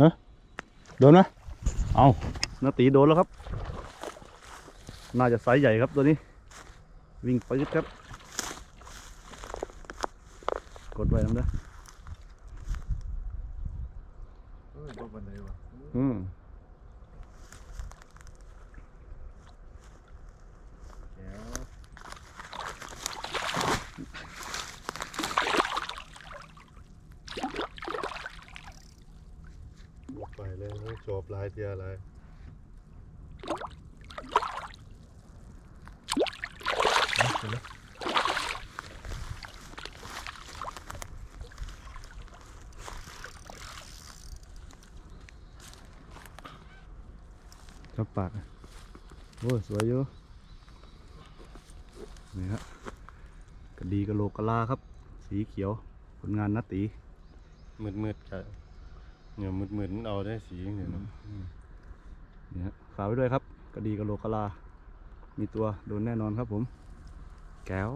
ฮะโดนไหมเอานาตีโดนแล้วครับ น่าจะไซส์ใหญ่ครับตัวนี้ วิ่งไปดครับ กดไว้น้ำเด้อเออบ่บันไดวะอืม แก้ว ไปเลยไม่จบหลายเทียอะไรจับปากอะโอ้ยสวยอยู่นี่ฮะกระดีกระโหลกกะลาครับ สีเขียว ผลงานนาตีมืดมืดๆกัน เนี่ยมืดมืดๆเอาได้สีอย่างเดียวเนอะนี่ฮะฝากไว้ด้วยครับกระดีกระโหลกกะลา มีตัวโดนแน่นอนครับผม แก้ว